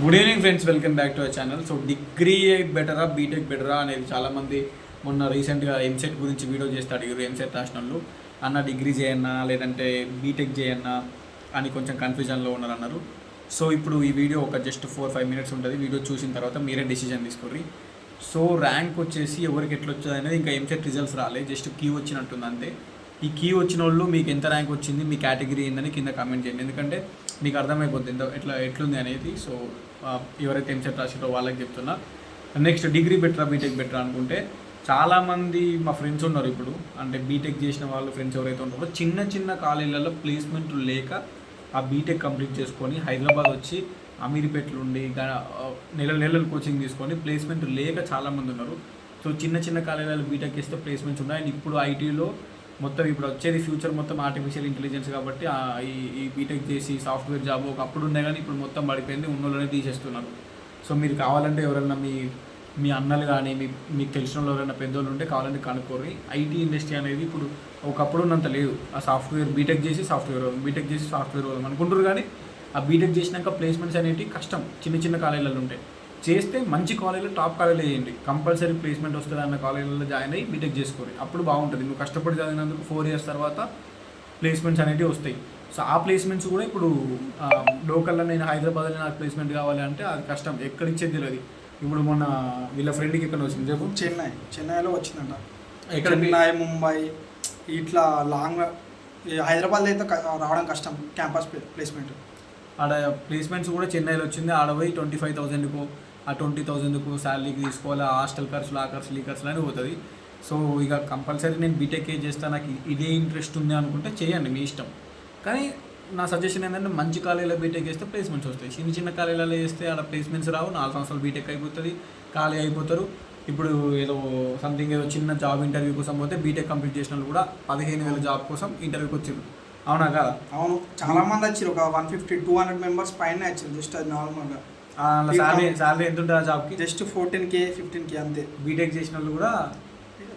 Good evening friends welcome back to our channel so degree బెటరా BTech బెటరా అనేది చాలామంది మొన్న రీసెంట్గా ఎంసెట్ గురించి వీడియో చేస్తే అడిగారు ఎంసెట్ రాసిన వాళ్ళు అన్న డిగ్రీ చేయన్నా లేదంటే బీటెక్ చేయన్నా అని కొంచెం కన్ఫ్యూజన్లో ఉన్నారు అన్నారు సో ఇప్పుడు ఈ వీడియో ఒక జస్ట్ ఫోర్ ఫైవ్ మినిట్స్ ఉంటుంది. వీడియో చూసిన తర్వాత మీరే డెసిషన్ తీసుకోర్రి. సో ర్యాంక్ వచ్చేసి ఎవరికి ఎట్లా వచ్చింది అనేది ఇంకా ఎంసెట్ రిజల్ట్స్ రాలే. జస్ట్ కీ వచ్చినట్టుంది అంతే. ఈ కీ వచ్చిన వాళ్ళు మీకు ఎంత ర్యాంక్ వచ్చింది మీ కేటగిరీ ఏందని కింద కామెంట్ చేయండి. ఎందుకంటే మీకు అర్థమైపోద్ది ఎంత ఎట్లా ఎట్లుంది అనేది. సో ఎవరైతే ఎంసెట్ రాసిరో వాళ్ళకి చెప్తున్నా. నెక్స్ట్ డిగ్రీ బెటరా బీటెక్ బెటరా అనుకుంటే చాలామంది మా ఫ్రెండ్స్ ఉన్నారు ఇప్పుడు. అంటే బీటెక్ చేసిన వాళ్ళు ఫ్రెండ్స్ ఎవరైతే ఉంటారో చిన్న చిన్న కాలేజీలలో ప్లేస్మెంట్ లేక ఆ బీటెక్ కంప్లీట్ చేసుకొని హైదరాబాద్ వచ్చి అమీర్పేటలో ఉండి నెల నెలలు కోచింగ్ తీసుకొని ప్లేస్మెంట్ లేక చాలామంది ఉన్నారు. సో చిన్న చిన్న కాలేజీలలో బీటెక్ చేస్తే ప్లేస్మెంట్స్ ఉన్నాయి. అండ్ ఇప్పుడు ఐటీలో మొత్తం ఇప్పుడు వచ్చేది ఫ్యూచర్ మొత్తం ఆర్టిఫిషియల్ ఇంటెలిజెన్స్ కాబట్టి ఈ బీటెక్ చేసి సాఫ్ట్వేర్ జాబ్ ఒకప్పుడు ఉన్నాయి కానీ ఇప్పుడు మొత్తం పడిపోయింది ఉన్నోళ్ళనే తీసేస్తున్నారు. సో మీరు కావాలంటే ఎవరైనా మీ మీ అన్నలు కానీ మీ మీకు తెలిసిన వాళ్ళు ఎవరైనా పెద్దోళ్ళు ఉంటే కావాలంటే కనుక్కోరు ఐటీ ఇండస్ట్రీ అనేది ఇప్పుడు ఒకప్పుడు ఉన్నంత లేదు. ఆ సాఫ్ట్వేర్ బీటెక్ చేసి సాఫ్ట్వేర్ బీటెక్ చేసి సాఫ్ట్వేర్ వాళ్ళం అనుకుంటారు కానీ ఆ బీటెక్ చేసినాక ప్లేస్మెంట్స్ అనేవి కష్టం. చిన్న చిన్న కాలేజీలలో ఉంటాయి చేస్తే మంచి కాలేజీలో టాప్ కాలేజీలో చేయండి. కంపల్సరీ ప్లేస్మెంట్ వస్తుంది అన్న కాలేజీలో జాయిన్ అయ్యి బీటెక్ చేసుకోరి అప్పుడు బాగుంటుంది. నువ్వు కష్టపడి చదివినందుకు ఫోర్ ఇయర్స్ తర్వాత ప్లేస్మెంట్స్ అనేవి వస్తాయి. సో ఆ ప్లేస్మెంట్స్ కూడా ఇప్పుడు లోకల్లో నేను హైదరాబాద్లో నాకు ప్లేస్మెంట్ కావాలి అంటే అది కష్టం. ఎక్కడ ఇచ్చేది తెలియదు. ఇప్పుడు మొన్న వీళ్ళ ఫ్రెండ్కి ఎక్కడ వచ్చింది. చెప్పు. చెన్నై. చెన్నైలో వచ్చిందంట. ఎక్కడ? చెన్నై ముంబై ఇట్లా లాంగ్ హైదరాబాద్లో అయితే రావడం కష్టం. క్యాంపస్ ప్లే- ప్లేస్మెంట్ ఆడ ప్లేస్మెంట్స్ కూడా చెన్నైలో వచ్చింది. ఆడ పోయి ట్వంటీ ఫైవ్ థౌసండ్కు ఆ ట్వంటీ థౌజండ్కు శాలరీకి తీసుకోవాలి హాస్టల్ ఖర్చులు ఆ ఖర్చులు ఈ ఖర్చులు అని పోతుంది. సో ఇక కంపల్సరీ నేను బీటెక్ ఏ చేస్తా నాకు ఇదే ఇంట్రెస్ట్ ఉంది అనుకుంటే చేయండి మీ ఇష్టం. కానీ నా సజెషన్ ఏంటంటే మంచి కాలేజీలో బీటెక్ చేస్తే ప్లేస్మెంట్స్ వస్తాయి. చిన్న చిన్న కాలేజీలలో చేస్తే ఆడ ప్లేస్మెంట్స్ రావు నాలుగు సంవత్సరాలు బీటెక్ అయిపోతుంది ఖాళీ అయిపోతారు. ఇప్పుడు ఏదో సంథింగ్ ఏదో చిన్న జాబ్ ఇంటర్వ్యూ కోసం పోతే బీటెక్ కంప్లీట్ చేసిన వాళ్ళు కూడా పదిహేను వేల జాబ్ కోసం ఇంటర్వ్యూకి వచ్చారు అవునా కదా? అవును. చాలా మంది వచ్చారు ఒక one fifty two hundred members పైన వచ్చారు జస్ట్ అది నార్మల్గా శాలరీ శాలరీ ఎంత ఉంటుంది ఆ జాబ్కి just fourteen K fifteen K అంతే. బీటెక్ చేసిన వాళ్ళు కూడా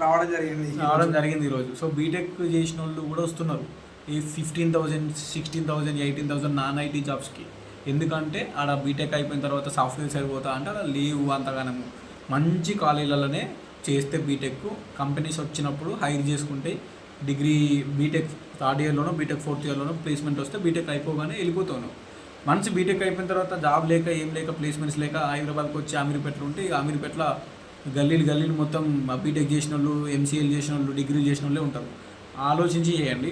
రావడం జరిగింది. రావడం జరిగింది ఈరోజు సో బీటెక్ చేసిన వాళ్ళు కూడా వస్తున్నారు. ఈ fifteen thousand sixteen thousand eighteen thousand non IT జాబ్స్కి ఎందుకంటే ఆడ బీటెక్ అయిపోయిన తర్వాత సాఫ్ట్వేర్ సైడ్ పోతా అంటే అలా లేవు అంతగానము. మంచి కాలేజీలలోనే చేస్తే బీటెక్ కంపెనీస్ వచ్చినప్పుడు హైర్ చేసుకుంటే డిగ్రీ బీటెక్ థర్డ్ ఇయర్లోనో బీటెక్ ఫోర్త్ ఇయర్లోనో ప్లేస్మెంట్ వస్తే బీటెక్ అయిపోగానే వెళ్ళిపోతాను మంచి బీటెక్ అయిపోయిన తర్వాత జాబ్ లేక ఏం లేక ప్లేస్మెంట్స్ లేక హైదరాబాద్కి వచ్చి అమీర్పేటలో ఉంటే ఇక గల్లీలు గల్లీలు మొత్తం బీటెక్ చేసిన వాళ్ళు ఎంసీఎల్ చేసిన వాళ్ళు డిగ్రీ చేసిన వాళ్ళే ఉంటారు. ఆలోచించి చేయండి.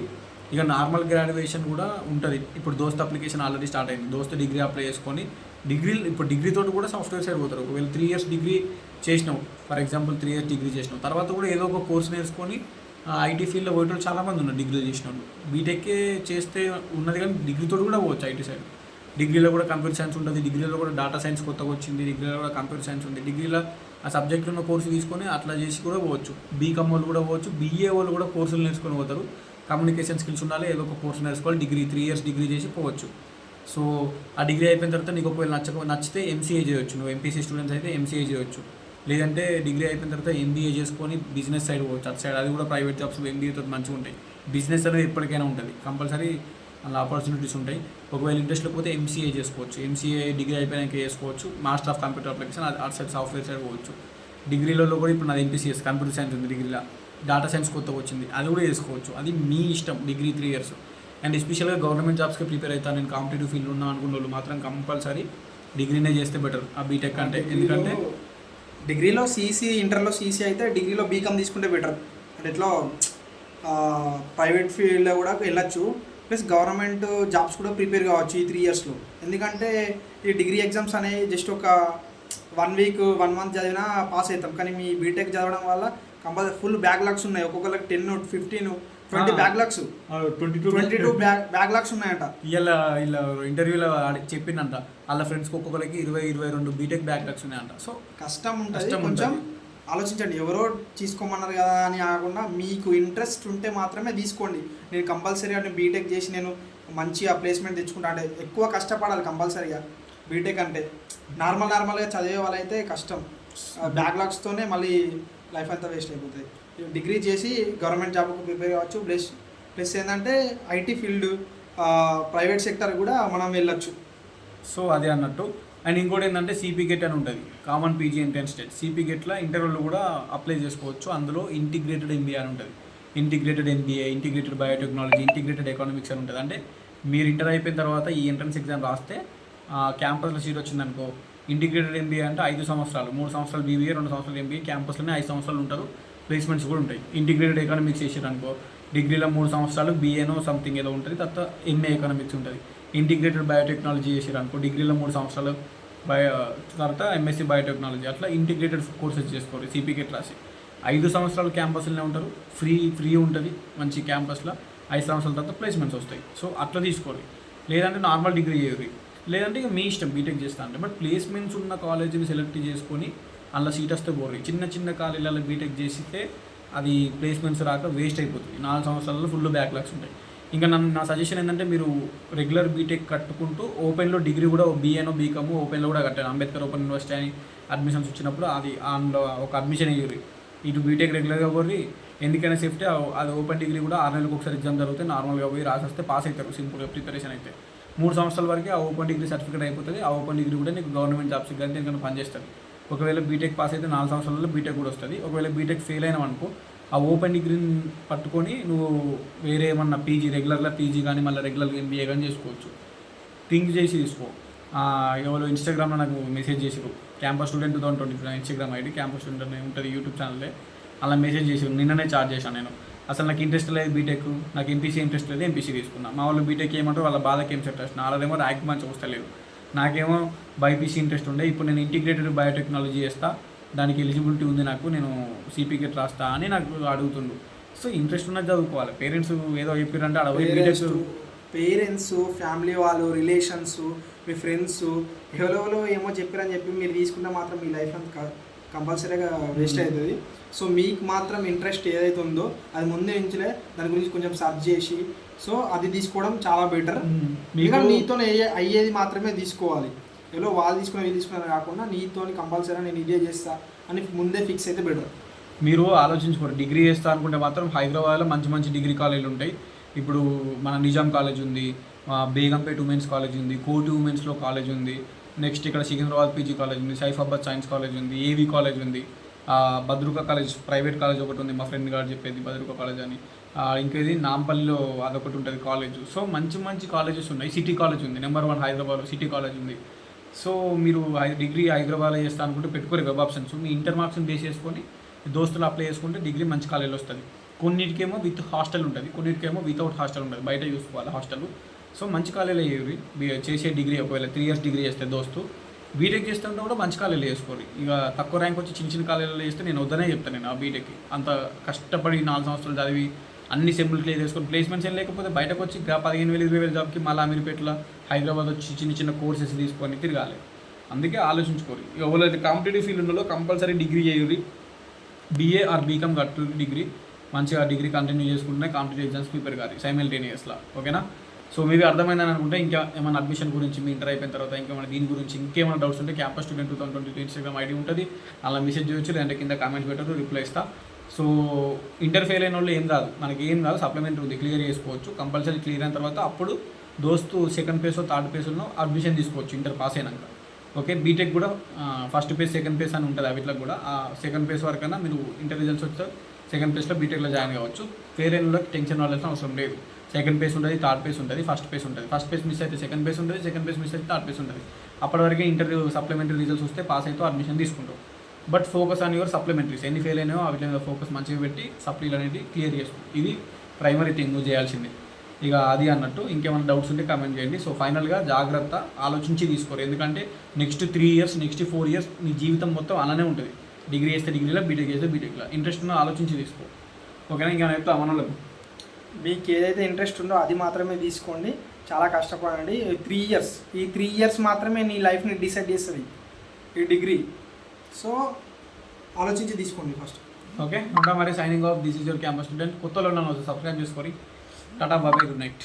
ఇక నార్మల్ గ్రాడ్యుయేషన్ కూడా ఉంటుంది. ఇప్పుడు దోస్త్ అప్లికేషన్ ఆల్రెడీ స్టార్ట్ అయింది. దోస్త్ డిగ్రీ అప్లై చేసుకొని డిగ్రీ ఇప్పుడు డిగ్రీతో కూడా సాఫ్ట్వేర్ సైడ్ పోతారు. ఒకవేళ త్రీ ఇయర్స్ డిగ్రీ చేసినావు for example three years degree చేసినావు తర్వాత కూడా ఏదో ఒక కోర్స్ నేర్చుకొని ఐటీ ఫీల్డ్లో పోయేటోళ్ళు చాలామంది ఉన్నారు డిగ్రీ చేసిన వాళ్ళు బీటెక్కే చేస్తే ఉన్నది కానీ డిగ్రీతో కూడా పోవచ్చు ఐటీ సైడ్. డిగ్రీలో కూడా కంప్యూటర్ సైన్స్ ఉంటుంది డిగ్రీలో కూడా డేటా సైన్స్ కొత్తగా వచ్చింది డిగ్రీలో కూడా కంప్యూటర్ సైన్స్ ఉంది. డిగ్రీలో ఆ సబ్జెక్ట్ ఉన్న కోర్సు తీసుకొని అట్లా చేసి కూడా పోవచ్చు. బీకామ్ వాళ్ళు కూడా పోవచ్చు బీఏ వాళ్ళు కూడా కోర్సులు నేర్చుకొని పోతారు. కమ్యూనికేషన్ స్కిల్స్ ఉండాలి ఏదో ఒక కోర్సు నేర్చుకోవాలి డిగ్రీ త్రీ ఇయర్స్ డిగ్రీ చేసి పోవచ్చు. సో ఆ డిగ్రీ అయిపోయిన తర్వాత నీకు ఒకవేళ నచ్చక నచ్చితే ఎంసీఏ చేయొచ్చు. నువ్వు ఎంపీసీ స్టూడెంట్స్ అయితే ఎంసీఏ చేయొచ్చు. లేదంటే డిగ్రీ అయిపోయిన తర్వాత ఎంబీఏ చేసుకొని బిజినెస్ సైడ్ పోవచ్చు. అటు సైడ్ అది కూడా ప్రైవేట్ జాబ్స్ ఎంబీఏతో మంచిగా ఉంటాయి. బిజినెస్ అనేది ఎప్పటికైనా ఉంటుంది. కంపల్సరీ అలా ఆపర్చునిటీస్ ఉంటాయి. ఒకవేళ ఇంట్రెస్ట్ లేకపోతే ఎంసీఏ చేసుకోవచ్చు. ఎంసీఏ డిగ్రీ అయిపోయాక చేసుకోవచ్చు. మాస్టర్ ఆఫ్ కంప్యూటర్ అప్లికేషన్ అది అటు సైడ్ సాఫ్ట్వేర్ సైడ్ పోవచ్చు. డిగ్రీలలో కూడా ఇప్పుడు నాది ఎంపీసీఎస్ కంప్యూటర్ సైన్స్ ఉంది డిగ్రీలో. డేటా సైన్స్ కొత్తగా వచ్చింది. అది కూడా చేసుకోవచ్చు. అది మీ ఇష్టం డిగ్రీ త్రీ ఇయర్స్. అండ్ ఎస్పెషల్గా గవర్నమెంట్ జాబ్స్కి ప్రిపేర్ అవుతాను. నేను కాంపిటేటివ్ ఫీల్డ్ ఉన్నా అనుకున్న వాళ్ళు మాత్రం కంపల్సరీ డిగ్రీనే చేస్తే బెటర్ ఆ బీటెక్ అంటే. ఎందుకంటే డిగ్రీలో సీసీ ఇంటర్లో సీసీ అయితే డిగ్రీలో బీకామ్ తీసుకుంటే బెటర్ అంటే ఎట్లా ప్రైవేట్ ఫీల్డ్లో కూడా వెళ్ళొచ్చు. ప్లస్ గవర్నమెంట్ జాబ్స్ కూడా ప్రిపేర్ కావచ్చు ఈ త్రీ ఇయర్స్లో. ఎందుకంటే ఈ డిగ్రీ ఎగ్జామ్స్ అనేవి జస్ట్ ఒక వన్ వీక్ వన్ మంత్ చదివినా పాస్ అవుతాం కానీ మీ బీటెక్ చదవడం వల్ల కంపల్సరీ ఫుల్ బ్యాక్ లాగ్స్ ఉన్నాయి. ఒక్కొక్కరికి ten fifteen twenty Ah. Backlogs. Twenty two twenty two back backlogs ఉన్నాయంట. ఇలా ఇలా ఇంటర్వ్యూలో చెప్పిందంట. వాళ్ళ ఫ్రెండ్స్కి ఒక్కొక్కరికి ఇరవై ఇరవై రెండు బీటెక్ బ్యాక్ లాక్స్ ఉన్నాయంట. సో కష్టం ఉంటుంది. కష్టం కొంచెం. ఆలోచించండి ఎవరో తీసుకోమన్నారు కదా అని కాకుండా మీకు ఇంట్రెస్ట్ ఉంటే మాత్రమే తీసుకోండి. నేను కంపల్సరీగా నేను బీటెక్ చేసి నేను మంచిగా ప్లేస్మెంట్ తెచ్చుకుంటా అంటే ఎక్కువ కష్టపడాలి కంపల్సరీగా బీటెక్ అంటే నార్మల్ నార్మల్గా చదివే వాళ్ళైతే కష్టం. బ్యాక్లాగ్స్తోనే మళ్ళీ లైఫ్ అంతా వేస్ట్ అయిపోతుంది. డిగ్రీ చేసి గవర్నమెంట్ జాబ్కు ప్రిపేర్ కావచ్చు. ప్లస్ ప్లస్ ఏంటంటే ఐటీ ఫీల్డ్ ప్రైవేట్ సెక్టర్ కూడా మనం వెళ్ళొచ్చు. సో అదే అన్నట్టు. అండ్ ఇంకోటి ఏంటంటే సిపి గెట్ అని ఉంటుంది. కామన్ పీజీ ఎంట్రన్స్ టెస్ట్ సిపి గెట్ల ఇంటర్వ్యూలో కూడా అప్లై చేసుకోవచ్చు. అందులో ఇంటిగ్రేటెడ్ ఎంబీఏ అని ఉంటుంది. Integrated MBA integrated biotechnology integrated economics అని ఉంటుంది. అంటే మీరు ఇంటర్ అయిపోయిన తర్వాత ఈ ఎంట్రన్స్ ఎగ్జామ్ రాస్తే క్యాంపస్లో సీట్ వచ్చిందనుకో ఇంటిగ్రేటెడ్ ఎంబీఏ అంటే ఐదు సంవత్సరాలు. మూడు సంవత్సరాలు బీబీఏ రెండు సంవత్సరాలు ఎంబీఏ క్యాంపస్లోనే ఐదు సంవత్సరాలు ఉంటారు. ప్లేస్మెంట్స్ కూడా ఉంటాయి. ఇంటిగ్రేటెడ్ ఎకనామిక్స్ చేసారు అనుకో డిగ్రీలో మూడు సంవత్సరాలు బీఏనో సంథింగ్ ఏదో ఉంటుంది. తర్వాత ఎంఏ ఎకనామిక్స్ ఉంటుంది. ఇంటిగ్రేటెడ్ బయోటెక్నాలజీ చేసారనుకో డిగ్రీలో మూడు సంవత్సరాలు బయో తర్వాత ఎంఎస్సీ బయోటెక్నాలజీ అట్లా ఇంటిగ్రేటెడ్ కోర్సెస్ చేసుకోవాలి సిపికెట్ రాసి ఐదు సంవత్సరాలు క్యాంపస్లోనే ఉంటారు ఫ్రీ ఫ్రీ ఉంటుంది మంచి క్యాంపస్లో. ఐదు సంవత్సరాల తర్వాత ప్లేస్మెంట్స్ వస్తాయి. సో అట్లా తీసుకోవాలి లేదంటే నార్మల్ డిగ్రీ చేయరు. లేదంటే ఇక మీ ఇష్టం బీటెక్ చేస్తా అంటే. బట్ ప్లేస్మెంట్స్ ఉన్న కాలేజీని సెలెక్ట్ చేసుకొని అందులో సీట్ వస్తే పోరు. చిన్న చిన్న కాలేజీలలో బీటెక్ చేస్తే అది ప్లేస్మెంట్స్ రాక వేస్ట్ అయిపోతుంది. నాలుగు సంవత్సరాలలో ఫుల్ బ్యాక్లాగ్స్ ఉంటాయి. ఇంకా నన్ను నా సజెషన్ ఏంటంటే మీరు రెగ్యులర్ బీటెక్ కట్టుకుంటూ ఓపెన్లో డిగ్రీ కూడా బీఏనో బీకామ్ ఓపెన్లో కూడా కట్టాను అంబేద్కర్ ఓపెన్ యూనివర్సిటీ అని అడ్మిషన్స్ వచ్చినప్పుడు అది అందులో ఒక అడ్మిషన్ ఇవ్వరు ఇటు బీటెక్ రెగ్యులర్గా పోయి ఎందుకైనా సేఫ్టీ అది ఓపెన్ డిగ్రీ కూడా ఆరు నెలలకు ఒకసారి ఎగ్జామ్ జరిగితే నార్మల్గా పోయి రాసేస్తే పాస్ అవుతారు సింపుల్గా ప్రిపరేషన్ అయితే. మూడు సంవత్సరాల వరకు ఆ ఓపెన్ డిగ్రీ సర్టిఫికేట్ అయిపోతుంది. ఆ ఓపెన్ డిగ్రీ కూడా నీకు గవర్నమెంట్ జాబ్స్కి కానీ దేనికైనా పనిచేస్తుంది ఒకవేళ బీటెక్ పాస్ అయితే నాలుగు సంవత్సరాలలో బీటెక్ కూడా వస్తుంది. ఒకవేళ బీటెక్ ఫెయిల్ అయినా అనుకో ఆ ఓపెన్ డిగ్రీని పట్టుకొని నువ్వు వేరే ఏమన్నా పీజీ రెగ్యులర్గా పీజీ కానీ మళ్ళీ రెగ్యులర్గా ఎంబీఏ కానీ చేసుకోవచ్చు. థింక్ చేసి తీసుకో. ఎవరో ఇన్స్టాగ్రామ్లో నాకు మెసేజ్ చేసారు campus student two thousand twenty Instagram ID campus student ఉంటుంది యూట్యూబ్ ఛానల్లే అలా మెసేజ్ చేసారు నిన్ననే చార్జ్ చేశాను నేను. అసలు నాకు ఇంట్రెస్ట్ లేదు బీటెక్. నాకు ఎంపీసీ ఇంట్రెస్ట్ లేదు ఎంపీసీ తీసుకున్నా. మా వాళ్ళు బీటెక్ ఏమంటారు వాళ్ళ బాధకి ఏం సెట్ నాదేమో ర్యాంక్ మంచి వస్తలేదు. నాకేమో బైపీసీ ఇంట్రెస్ట్ ఉండే. ఇప్పుడు నేను ఇంటిగ్రేటెడ్ బయోటెక్నాలజీ చేస్తా. దానికి ఎలిజిబిలిటీ ఉంది నాకు నేను సిపికెట్ రాస్తా అని నాకు అడుగుతుండు. సో ఇంట్రెస్ట్ ఉన్నది చదువుకోవాలి. పేరెంట్స్ ఏదో చెప్పారంటే బీటెక్ పేరెంట్స్ ఫ్యామిలీ వాళ్ళు రిలేషన్స్ మీ ఫ్రెండ్స్ ఎవరెవరో ఏమో చెప్పారని చెప్పి మీరు తీసుకుంటే మాత్రం మీ లైఫ్ అంతా కంపల్సరీగా వేస్ట్ Hmm. అవుతుంది సో మీకు మాత్రం ఇంట్రెస్ట్ ఏదైతే ఉందో అది ముందే నుంచిలే దాని గురించి కొంచెం సర్చ్ చేసి సో అది తీసుకోవడం చాలా బెటర్ ఇంకా మీకు నీతో అయ్యేది మాత్రమే తీసుకోవాలి. ఏదో వాళ్ళు తీసుకుని వీళ్ళు తీసుకున్నా కాకుండా నీతో కంపల్సరీ నేను ఇదే చేస్తా అని ముందే ఫిక్స్ అయితే బెటర్ మీరు ఆలోచించుకోండి. డిగ్రీ చేస్తా అనుకుంటే మాత్రం హైదరాబాద్లో మంచి మంచి డిగ్రీ కాలేజీలు ఉంటాయి. ఇప్పుడు మన నిజాం కాలేజ్ ఉంది బేగంపేట్ ఉమెన్స్ కాలేజ్ ఉంది కోటి ఉమెన్స్లో కాలేజ్ ఉంది నెక్స్ట్ ఇక్కడ సికింద్రాబాద్ పీజీ కాలేజ్ ఉంది సైఫాబాద్ సైన్స్ కాలేజ్ ఉంది ఏవీ కాలేజ్ ఉంది భద్రుక కాలేజ్ ప్రైవేట్ కాలేజ్ ఒకటి ఉంది మా ఫ్రెండ్ గారు చెప్పేది భద్రుక కాలేజ్ అని. ఇంకేది నాంపల్లిలో అదొకటి ఉంటుంది కాలేజ్. సో మంచి మంచి కాలేజెస్ ఉన్నాయి. సిటీ కాలేజ్ ఉంది నెంబర్ వన్ హైదరాబాద్లో సిటీ కాలేజ్ ఉంది. సో మీరు డిగ్రీ హైదరాబాద్లో చేస్తా అనుకుంటే పెట్టుకోరు వెబ్ ఆప్షన్స్ మీ ఇంటర్ మార్క్స్ని బేస్ చేసుకొని దోస్తులు అప్లై చేసుకుంటే డిగ్రీ మంచి కాలేజీలో వస్తుంది. కొన్నిటికేమో విత్ హాస్టల్ ఉంటుంది కొన్నిటికేమో వితౌట్ హాస్టల్ ఉంటుంది బయట చూసుకోవాలి హాస్టల్. సో మంచి కాలేజీలో చేయాలి చేసే డిగ్రీ ఒకవేళ త్రీ ఇయర్స్ డిగ్రీ చేస్తే దోస్తు. బీటెక్ చేస్తుంటే కూడా మంచి కాలేజీలో చేసుకోవాలి ఇక తక్కువ ర్యాంక్ వచ్చి చిన్న చిన్న కాలేజీలో చేస్తే నేను వద్దనే చెప్తాను నేను ఆ బీటెక్కి అంత కష్టపడి నాలుగు సంవత్సరాలు చదివి అన్ని సెంబుల్ క్లియర్ చేసుకొని ప్లేస్మెంట్స్ ఏం లేకపోతే బయటకు వచ్చి పదిహేను వేలు ఇరవై వేల జాబ్కి మళ్ళీ అమీర్పేటలో హైదరాబాద్ వచ్చి చిన్న చిన్న కోర్సెస్ తీసుకొని తిరగాలి. అందుకే ఆలోచించుకోరు. ఎవరైతే కాంపిటేటివ్ ఫీల్డ్ ఉన్నలో కంపల్సరీ డిగ్రీ చేయాలి బీఏ ఆర్ బీకామ్ కట్టు డిగ్రీ మంచిగా డిగ్రీ కంటిన్యూ చేసుకుంటే కాంపిటేటివ్ ఎగ్జామ్స్ ప్రిపేర్ కాదు సైమల్టేనియస్లో ఓకేనా? సో మీకు అర్థమైందని అనుకుంటే ఇంకా ఏమైనా అడ్మిషన్ గురించి మీ ఇంటర్ అయిపోయిన తర్వాత ఇంకేమైనా దీని గురించి ఇంకేమైనా డౌట్స్ ఉంటే campus student two thousand twenty Instagram ID ఉంటుంది. అలా మెసేజ్ చేయొచ్చు లేదంటే కింద కామెంట్స్ పెట్టరు రిప్లై ఇస్తా. సో ఇంటర్ ఫెయిల్ అయిన వాళ్ళు ఏం రాదు. మనకి ఏం రాదు సప్లిమెంట్ ఉంది క్లియర్ చేసుకోవచ్చు. కంపల్సరీ క్లియర్ అయిన తర్వాత అప్పుడు దోస్తు సెకండ్ పేస్ థర్డ్ పేస్లో అడ్మిషన్ తీసుకోవచ్చు ఇంటర్ పాస్ అయినాక. ఓకే బీటెక్ కూడా ఫస్ట్ పేస్ సెకండ్ పేస్ అని ఉంటుంది వీటికి కూడా. ఆ సెకండ్ పేస్ వరకైనా మీరు ఇంటర్ రిజల్ట్స్ వస్తే సెకండ్ పేస్లో బీటెక్లో జాయిన్ కావచ్చు. ఫెయిర్ అయిన వాళ్ళకి టెన్షన్ అవ్వాల్సిన అవసరం లేదు. సెకండ్ పేస్ ఉంటుంది థర్డ్ పేస్ ఉంటుంది ఫస్ట్ పేస్ ఉంటుంది. ఫస్ట్ పేస్ మిస్ అయితే సెకండ్ పేస్ ఉంటుంది సెకండ్ పేస్ మిస్ అయితే థర్డ్ పేస్ ఉంటుంది. అప్పటి వరకే ఇంటర్వ్యూ సప్లిమెంటరీ రిజల్ట్స్ వస్తే పాస్ అయితే అడ్మిషన్ తీసుకుంటాం. But focus on your supplementaries. ఎన్ని ఫెయిల్ అయినాయో వాటి మీద ఫోకస్ మంచిగా పెట్టి సప్లీలు అనేది క్లియర్ చేసుకో ఇది ప్రైమరీ థింగ్ నువ్వు చేయాల్సింది. ఇక అది అన్నట్టు ఇంకేమైనా డౌట్స్ ఉంటే కామెంట్ చేయండి. సో ఫైనల్గా జాగ్రత్త ఆలోచించి తీసుకోరు. ఎందుకంటే next three years next four years నీ జీవితం మొత్తం అలానే ఉంటుంది. డిగ్రీ చేస్తే డిగ్రీలో బీటెక్ చేస్తే బీటెక్లో ఇంట్రెస్ట్ ఉన్న ఆలోచించి తీసుకో. ఓకేనా? ఇంకేమైనా చెప్తా మన మీకు ఏదైతే ఇంట్రెస్ట్ ఉందో అది మాత్రమే తీసుకోండి. చాలా కష్టపడండి. త్రీ ఇయర్స్ ఈ త్రీ ఇయర్స్ మాత్రమే నీ లైఫ్ని డిసైడ్ చేస్తుంది. ఈ డిగ్రీ. సో ఆలోచించి తీసుకోండి ఫస్ట్ ఓకే ఉంటా మరి signing off this is your campus student కొత్తలో నన్ను సబ్స్క్రైబ్ చేసుకొని టాటా బాబాయ్ గుడ్ నైట్